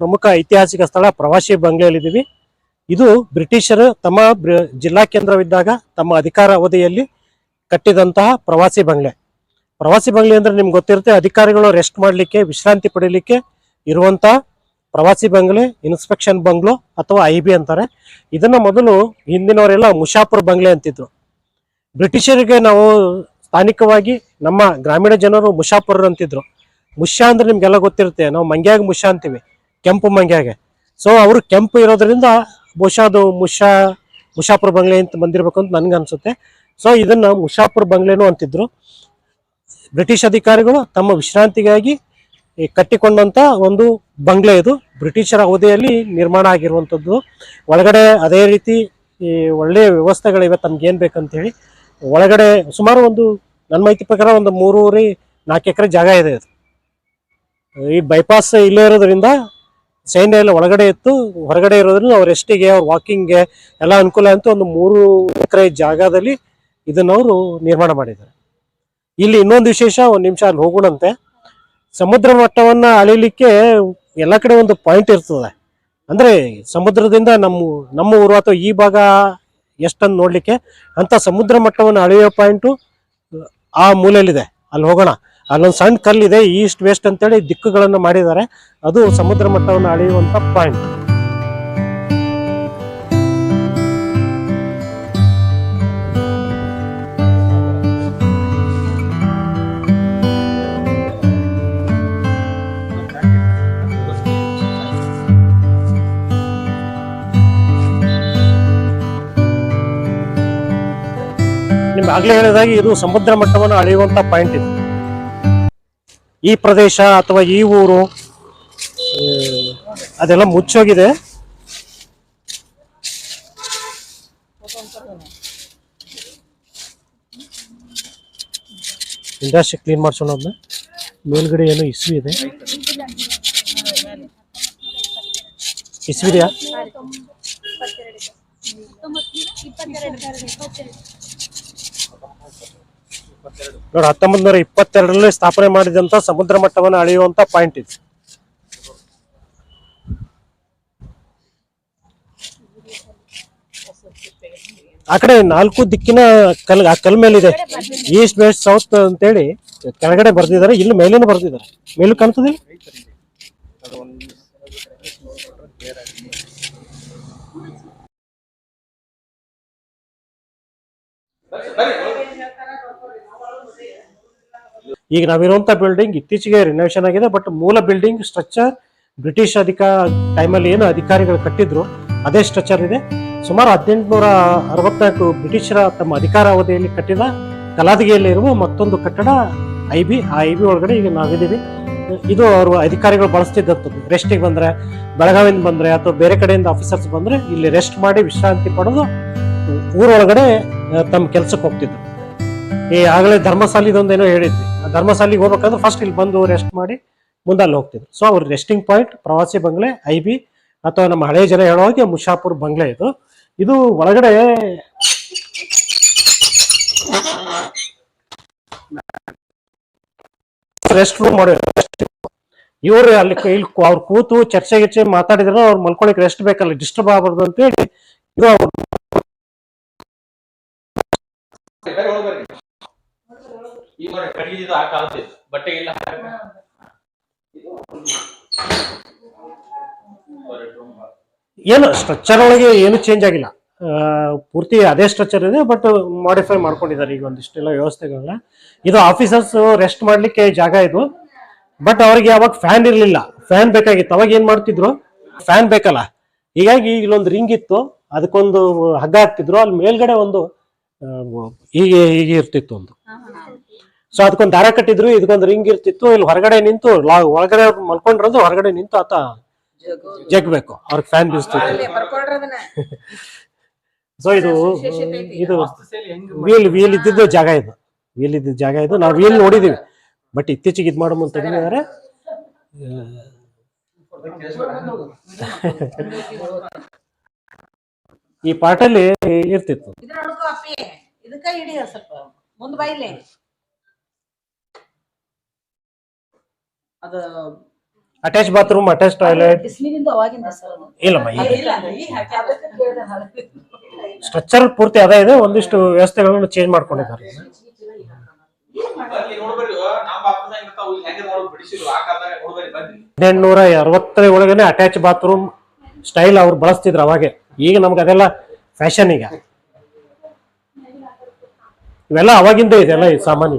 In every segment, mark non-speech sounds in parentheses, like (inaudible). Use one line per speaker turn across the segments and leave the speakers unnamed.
ಪ್ರಮುಖ ಐತಿಹಾಸಿಕ ಸ್ಥಳ ಪ್ರವಾಸಿ ಬಂಗ್ಲೆಯಲ್ಲಿದ್ದೀವಿ. ಇದು ಬ್ರಿಟಿಷರು ತಮ್ಮ ಜಿಲ್ಲಾ ಕೇಂದ್ರವಿದ್ದಾಗ ತಮ್ಮ ಅಧಿಕಾರ ಅವಧಿಯಲ್ಲಿ ಕಟ್ಟಿದಂತಹ ಪ್ರವಾಸಿ ಬಂಗ್ಲೆ. ಪ್ರವಾಸಿ ಬಂಗ್ಲೆ ಅಂದ್ರೆ ನಿಮ್ಗೆ ಗೊತ್ತಿರುತ್ತೆ, ಅಧಿಕಾರಿಗಳು ರೆಸ್ಟ್ ಮಾಡಲಿಕ್ಕೆ, ವಿಶ್ರಾಂತಿ ಪಡೀಲಿಕ್ಕೆ ಇರುವಂತಹ ಪ್ರವಾಸಿ ಬಂಗ್ಲೆ ಇನ್ಸ್ಪೆಕ್ಷನ್ ಬಂಗ್ಲೋ ಅಥವಾ ಐ ಬಿ ಅಂತಾರೆ. ಇದನ್ನ ಮೊದಲು ಹಿಂದಿನವರೆಲ್ಲ ಮುಷಾಪುರ್ ಬಂಗ್ಲೆ ಅಂತಿದ್ರು. ಬ್ರಿಟಿಷರಿಗೆ ನಾವು ಸ್ಥಾನಿಕವಾಗಿ ನಮ್ಮ ಗ್ರಾಮೀಣ ಜನರು ಮುಷಾಪುರ್ ಅಂತಿದ್ರು. ಮುಷ್ಯಾ ಅಂದ್ರೆ ನಿಮ್ಗೆಲ್ಲ ಗೊತ್ತಿರುತ್ತೆ, ನಾವು ಮಂಗ್ಯಾಗ ಮುಷ್ಯಾ ಅಂತೀವಿ. ಕೆಂಪು ಮಂಗ್ಯಾಗೆ ಸೊ ಅವರು ಕೆಂಪು ಇರೋದ್ರಿಂದ ಬಹುಶಃ ಅದು ಮುಷಾ, ಮುಷಾಪುರ ಬಂಗ್ಲೆ ಅಂತ ಬಂದಿರ್ಬೇಕು ಅಂತ ನನ್ಗೆ ಅನ್ಸುತ್ತೆ. ಸೊ ಇದನ್ನ ಮುಷಾಪುರ ಬಂಗ್ಲೆನೂ ಅಂತಿದ್ರು. ಬ್ರಿಟಿಷ್ ಅಧಿಕಾರಿಗಳು ತಮ್ಮ ವಿಶ್ರಾಂತಿಗಾಗಿ ಕಟ್ಟಿಕೊಂಡಂತ ಒಂದು ಬಂಗ್ಲೆ ಇದು. ಬ್ರಿಟಿಷರ ಅವಧಿಯಲ್ಲಿ ನಿರ್ಮಾಣ ಆಗಿರುವಂಥದ್ದು ಒಳಗಡೆ ಅದೇ ರೀತಿ, ಈ ಒಳ್ಳೆಯ ವ್ಯವಸ್ಥೆಗಳಿವೆ ತಮ್ಗೆ ಏನ್ ಬೇಕಂತೇಳಿ. ಒಳಗಡೆ ಸುಮಾರು ಒಂದು ನನ್ನ ಮಾಹಿತಿ ಪ್ರಕಾರ ಒಂದು ಮೂರೂವರೆ ನಾಲ್ಕು ಎಕರೆ ಜಾಗ ಇದೆ ಅದು. ಈ ಬೈಪಾಸ್ ಇಲ್ಲೇ ಇರೋದ್ರಿಂದ ಸೈನ್ಯ ಎಲ್ಲ ಒಳಗಡೆ ಇತ್ತು, ಹೊರಗಡೆ ಇರೋದ್ರಿಂದ ಅವ್ರ ಎಷ್ಟಿಗೆ, ಅವ್ರ ವಾಕಿಂಗ್ಗೆ ಎಲ್ಲ ಅನುಕೂಲ ಅಂತ ಒಂದು ಮೂರು ಎಕರೆ ಜಾಗದಲ್ಲಿ ಇದನ್ನ ಅವರು ನಿರ್ಮಾಣ ಮಾಡಿದ್ದಾರೆ. ಇಲ್ಲಿ ಇನ್ನೊಂದು ವಿಶೇಷ, ಒಂದು ನಿಮಿಷ ಅಲ್ಲಿ ಹೋಗೋಣಂತೆ. ಸಮುದ್ರ ಮಟ್ಟವನ್ನ ಅಳಿಲಿಕ್ಕೆ ಎಲ್ಲ ಕಡೆ ಒಂದು ಪಾಯಿಂಟ್ ಇರ್ತದೆ. ಅಂದ್ರೆ ಸಮುದ್ರದಿಂದ ನಮ್ಮ ನಮ್ಮ ಊರು ಅಥವಾ ಈ ಭಾಗ ಎಷ್ಟನ್ನು ನೋಡ್ಲಿಕ್ಕೆ ಅಂತ ಸಮುದ್ರ ಮಟ್ಟವನ್ನು ಅಳೆಯೋ ಪಾಯಿಂಟು ಆ ಮೂಲೆಯಲ್ಲಿದೆ. ಅಲ್ಲಿ ಹೋಗೋಣ. ಅಲ್ಲೊಂದು ಸಣ್ಣ ಕಲ್ಲಿದೆ, ಈಸ್ಟ್ ವೆಸ್ಟ್ ಅಂತೇಳಿ ದಿಕ್ಕುಗಳನ್ನು ಮಾಡಿದ್ದಾರೆ. ಅದು ಸಮುದ್ರ ಮಟ್ಟವನ್ನು ಅಳೆಯುವಂತ ಪಾಯಿಂಟ್ ಆಗ್ಲೇ ಹೇಳಿದಾಗ ಇದು ಸಮುದ್ರ ಮಟ್ಟವನ್ನು ಅಳೆಯುವಂತ ಪಾಯಿಂಟ್ ಇದು. ಈ ಪ್ರದೇಶ ಅಥವಾ ಈ ಊರು ಅದೆಲ್ಲ ಮುಚ್ಚೋಗಿದೆ. ಇಂಡಸ್ಟ್ರಿ ಕ್ಲೀನ್ ಮಾಡ್ಸೋಣ ಮೇಲ್ಗಡೆ ಏನು ಇಸ್ವಿ ಇದೆ. ಇಸ್ವಿ ಇದೆಯಾ? ನೋಡಿ ಹತ್ತೊಂಬತ್ ನೂರ ಇಪ್ಪತ್ತೆರಡರಲ್ಲಿ ಸ್ಥಾಪನೆ ಮಾಡಿದಂತ ಸಮುದ್ರ ಮಟ್ಟವನ್ನು ಅಳೆಯುವಂತ ಪಾಯಿಂಟ್ ಇದು. ಆ ಕಡೆ ನಾಲ್ಕು ದಿಕ್ಕಿನ ಕಲ್, ಆ ಕಲ್ ಮೇಲಿದೆ. ಈಸ್ಟ್ ವೆಸ್ಟ್ ಸೌತ್ ಅಂತೇಳಿ ಕೆಳಗಡೆ ಬರ್ದಿದ್ದಾರೆ ಇಲ್ಲಿ ಮೇಲೇನು ಬರ್ದಿದ್ದಾರೆ. ಮೇಲೂ ಕಾಣ್ತದೆ? ಈಗ ನಾವಿರುವಂಥ ಬಿಲ್ಡಿಂಗ್ ಇತ್ತೀಚೆಗೆ ರಿನೋವೇಷನ್ ಆಗಿದೆ ಬಟ್ ಮೂಲ ಬಿಲ್ಡಿಂಗ್ ಸ್ಟ್ರಕ್ಚರ್ ಬ್ರಿಟಿಷ್ ಅಧಿಕಾರ ಟೈಮಲ್ಲಿ ಏನು ಅಧಿಕಾರಿಗಳು ಕಟ್ಟಿದ್ರು, ಅದೇ ಸ್ಟ್ರಕ್ಚರ್ ಇದೆ. ಸುಮಾರು ಹದಿನೆಂಟುನೂರ ಅರವತ್ನಾಲ್ಕು ಬ್ರಿಟಿಷರ ತಮ್ಮ ಅಧಿಕಾರ ಅವಧಿಯಲ್ಲಿ ಕಟ್ಟಿದ ಕಲಾದಿಗೆಯಲ್ಲಿರುವ ಮತ್ತೊಂದು ಕಟ್ಟಡ ಐ ಬಿ ಆ ಐ ಬಿ ಒಳಗಡೆ ಈಗ ನಾವಿದ್ದೀವಿ. ಇದು ಅವರು ಅಧಿಕಾರಿಗಳು ಬಳಸ್ತಿದ್ದದ್ದು. ರೆಸ್ಟಿಗೆ ಬಂದರೆ, ಬೆಳಗಾವಿಯಿಂದ ಬಂದರೆ ಅಥವಾ ಬೇರೆ ಕಡೆಯಿಂದ ಆಫೀಸರ್ಸ್ ಬಂದರೆ ಇಲ್ಲಿ ರೆಸ್ಟ್ ಮಾಡಿ ವಿಶ್ರಾಂತಿ ಪಡೆದು ಊರೊಳಗಡೆ ತಮ್ಮ ಕೆಲಸಕ್ಕೆ ಹೋಗ್ತಿದ್ರು. ಈ ಆಗಲೇ ಧರ್ಮಸಾಲಿದೊಂದೇನೋ ಹೇಳಿದ್ವಿ. ಆ ಧರ್ಮಸಾಲಿಗೆ ಹೋಗ್ಬೇಕಂದ್ರೆ ಫಸ್ಟ್ ಇಲ್ಲಿ ಬಂದು ರೆಸ್ಟ್ ಮಾಡಿ ಮುಂದೆ ಅಲ್ಲಿ ಹೋಗ್ತಿದ್ರು. ಸೊ ಅವ್ರ ರೆಸ್ಟಿಂಗ್ ಪಾಯಿಂಟ್ ಪ್ರವಾಸಿ ಬಂಗ್ಲೆ ಐ ಬಿ ಅಥವಾ ನಮ್ಮ ಹಳೆಯ ಜನ ಹೇಳೋ ಹಾಗೆ ಮುಷಾಪುರ್ ಬಂಗ್ಲೆ ಇದು. ಇದು ಒಳಗಡೆ ರೆಸ್ಟ್ ರೂಮ್ ಮಾಡಿ ಇವ್ರು ಅಲ್ಲಿ ಇಲ್ಲಿ ಅವ್ರು ಕೂತು ಚರ್ಚೆ ಗಿರ್ಚೆ ಮಾತಾಡಿದ್ರು, ಅವ್ರು ಮಲ್ಕೊಳಕ್ಕೆ ರೆಸ್ಟ್ ಬೇಕಲ್ಲ ಡಿಸ್ಟರ್ಬ್ ಆಗಬಾರ್ದು ಅಂತೇಳಿ
ಕಟ್ಟಿಗೆ ಆ ಬಟ್ಟೆ ಇಲ್ಲ.
ಏನು ಸ್ಟ್ರಕ್ಚರ್ ಒಳಗೆ ಏನು ಚೇಂಜ್ ಆಗಿಲ್ಲ. ಪೂರ್ತಿ ಅದೇ ಸ್ಟ್ರಕ್ಚರ್ ಇದೆ ಬಟ್ ಮಾಡಿಫೈ ಮಾಡ್ಕೊಂಡಿದ್ದಾರೆ ಈಗ ಒಂದಿಷ್ಟೆಲ್ಲ ವ್ಯವಸ್ಥೆಗಳನ್ನ. ಇದು ಆಫೀಸರ್ಸ್ ರೆಸ್ಟ್ ಮಾಡ್ಲಿಕ್ಕೆ ಜಾಗ ಇದು. ಬಟ್ ಅವ್ರಿಗೆ ಯಾವಾಗ ಫ್ಯಾನ್ ಇರ್ಲಿಲ್ಲ. ಫ್ಯಾನ್ ಬೇಕಾಗಿತ್ತು. ಅವಾಗ ಏನ್ ಮಾಡ್ತಿದ್ರು? ಫ್ಯಾನ್ ಬೇಕಲ್ಲ. ಹೀಗಾಗಿ ಇಲ್ಲೊಂದು ರಿಂಗ್ ಇತ್ತು. ಅದಕ್ಕೊಂದು ಹಗ್ಗ ಹಾಕ್ತಿದ್ರು. ಅಲ್ಲಿ ಮೇಲ್ಗಡೆ ಒಂದು ಹೀಗೆ ಹೀಗೆ ಇರ್ತಿತ್ತು ಒಂದು. ಸೊ ಅದಕ್ಕೊಂದು ದಾರ ಕಟ್ಟಿದ್ರು ಇದಕ್ಕೊಂದು ರಿಂಗ್ ಇರ್ತಿತ್ತು ಇಲ್ಲಿ ಹೊರಗಡೆ ನಿಂತು ಲಾ- ಒಳಗಡೆ ಅವ್ರು ಮಲ್ಕೊಂಡಿರೋದು ಹೊರಗಡೆ ನಿಂತು ಆತ ಜಗ್ಬೇಕು ಅವ್ರಿಗೆ ಫ್ಯಾನ್ ಬೀಸ್ತಿತ್ತು. ಸೊ (laughs) ಇದು ಇದು ವೀಲ್ ವೀಲ್ ಇದ್ದಿದ್ದು ಜಾಗ ಇದು. ವೀಲ್ ಇದ್ದಿದ್ದು ಜಾಗ ಇದು. ನಾವು ವೀಲ್ ನೋಡಿದೀವಿ. ಬಟ್ ಇತ್ತೀಚೆಗೆ ಇದು ಮಾಡೋ ಮುಂದೆ ತೆಗೆದಿದ್ದಾರೆ ಈ ಪಾರ್ಟಲ್ಲಿ ಇರ್ತಿತ್ತು.
ಅದ
ಅಟ್ಯಾಚ್ ಬಾತ್ರೂಮ್ ಅಟ್ಯಾಚ್ ಟಾಯ್ಲೆಟ್
ಬಿಸಿಲಿನಿಂದ ಅವಾಗಿಂದ ಸರ್ ಅದು.
ಇಲ್ಲಮ್ಮ ಈಗ
ಇಲ್ಲ,
ಸ್ಟ್ರಕ್ಚರ್ ಪೂರ್ತಿ ಅದೇ ಇದೆ ಒಂದಿಷ್ಟು ವ್ಯವಸ್ಥೆಗಳನ್ನು ಚೇಂಜ್ ಮಾಡ್ಕೊಂಡಿದ್ದಾರೆ.
ಅಲ್ಲಿ ನೋಡ್ಬರ್ರಿ ನಮ್ಮ ಬಾತ್ರೂಮ್ ಹೆಂಗಿರ್ತಾವ ಇಲ್ಲಿ ಹೆಂಗ್ ನೋಡ್ ಬಿಡಿಸಿದ್ರು ಆ ಕಾಲದಾಗ ನೋಡ್ಬರ್ರಿ ಬಂದ್ರಿ
ಹದಿನೆಂಟುನೂರ ಅರವತ್ತರ ಒಳಗನೆ ಅಟ್ಯಾಚ್ ಬಾತ್ರೂಮ್ ಸ್ಟೈಲ್ ಅವ್ರು ಬಳಸ್ತಿದ್ರು ಅವಾಗೆ. ಈಗ ನಮ್ಗೆ ಅದೆಲ್ಲ ಫ್ಯಾಷನ್ ಈಗ. ಇವೆಲ್ಲ ಅವಾಗಿಂದ ಇದೆಲ್ಲ ಈ ಸಾಮಾನ್ಯ.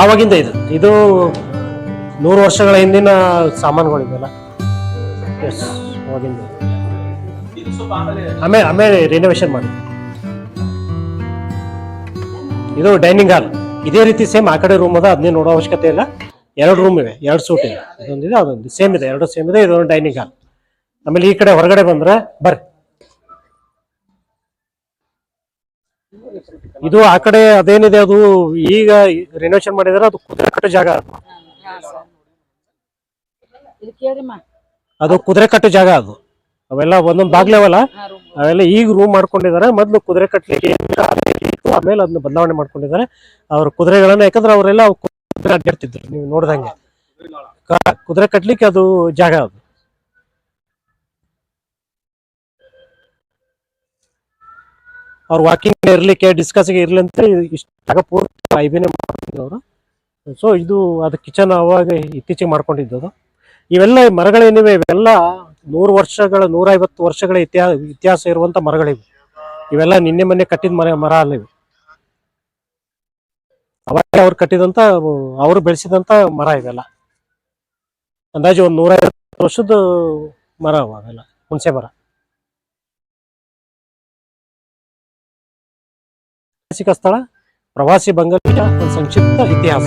ಆವಾಗಿಂದ ಇದು. ಇದು ನೂರು ವರ್ಷಗಳ ಹಿಂದಿನ ಸಾಮಾನುಗಳಿವೆಲ್ಲ ಎಸ್ ಅವಾಗಿಂದ
ಇದು. ಆಮೇಲೆ
ಆಮೇಲೆ ರಿನೋವೇಷನ್ ಮಾಡಿ ಇದು ಡೈನಿಂಗ್ ಹಾಲ್ ಇದೇ ರೀತಿ ಸೇಮ್ ಆ ಕಡೆ ರೂಮ್ ಅದ ಅದನ್ನೇ ನೋಡೋ ಅವಶ್ಯಕತೆ ಇಲ್ಲ. ಎರಡು ರೂಮ್ ಇವೆ, ಎರಡು ಸೂಟ್ ಇದೆ ಅದೊಂದಿದೆ. ಅದೊಂದು ಸೇಮ್ ಇದೆ, ಎರಡು ಸೇಮ್ ಇದೆ, ಇದೊಂದು ಡೈನಿಂಗ್ ಹಾಲ್ ಆಮೇಲೆ ಈ ಕಡೆ ಹೊರಗಡೆ ಬಂದ್ರೆ, ಬರ್ರಿ. ಇದು ಆ ಕಡೆ ಅದೇನಿದೆ ಅದು ಈಗ ರಿನೋವೇಷನ್ ಮಾಡಿದ್ರೆ ಅದು ಕುದುರೆ ಕಟ್ಟು ಜಾಗ ಅದು. ಕುದುರೆ ಕಟ್ಟು ಜಾಗ ಅದು. ಅವೆಲ್ಲ ಒಂದೊಂದು ಬಾಗ್ಲೇವಲ್ಲ ಅವೆಲ್ಲ ಈಗ ರೂಮ್ ಮಾಡ್ಕೊಂಡಿದ್ದಾರೆ ಮೊದಲು ಕುದುರೆ ಇತ್ತು ಆಮೇಲೆ ಅದನ್ನ ಬದಲಾವಣೆ ಮಾಡ್ಕೊಂಡಿದ್ದಾರೆ ಅವ್ರ ಕುದುರೆಗಳನ್ನ ಯಾಕಂದ್ರೆ ಅವರೆಲ್ಲ ಕುದುರೆ ಅಡ್ಡಾಡ್ತಿದ್ರು ನೀವು ನೋಡ್ದಂಗೆ. ಕುದುರೆ ಕಟ್ಟಲಿಕ್ಕೆ ಅದು ಜಾಗ ಅದು. ಅವ್ರು ವಾಕಿಂಗ್ ಇರ್ಲಿಕ್ಕೆ ಡಿಸ್ಕಸ್ಗೆ ಇರ್ಲಿ ಅಂತ ಇಷ್ಟು ಪೂರ್ತಿ ಐಬಿನೇ ಮಾಡ್ಕೊಂಡಿದ್ರು ಅವರು. ಸೊ ಇದು ಅದು ಕಿಚನ್ ಅವಾಗ ಇತ್ತೀಚೆಗೆ ಮಾಡ್ಕೊಂಡಿದ್ದು ಅದು. ಇವೆಲ್ಲ ಮರಗಳೇನಿವೆ, ಇವೆಲ್ಲ ನೂರು ವರ್ಷಗಳ ನೂರ ಐವತ್ತು ವರ್ಷಗಳ ಇತಿಹಾಸ ಇತಿಹಾಸ ಇರುವಂತ ಮರಗಳಿವೆ. ಇವೆಲ್ಲ ನಿನ್ನೆ ಮೊನ್ನೆ ಕಟ್ಟಿದ ಮರ ಮರ ಅಲ್ಲ ಇವು. ಅವಾಗ ಅವ್ರು ಕಟ್ಟಿದಂತ, ಅವರು ಬೆಳೆಸಿದಂತ ಮರ ಇವೆಲ್ಲ. ಅಂದಾಜು ಒಂದು ನೂರ ಐವತ್ತು ವರ್ಷದ ಮರ ಅವಾಗೆಲ್ಲ ಹುಣಸೆ ಮರ. ಐತಿಹಾಸಿಕ ಸ್ಥಳ ಪ್ರವಾಸಿ ಬಂಗಲೆಯ ಒಂದು ಸಂಕ್ಷಿಪ್ತ ಇತಿಹಾಸ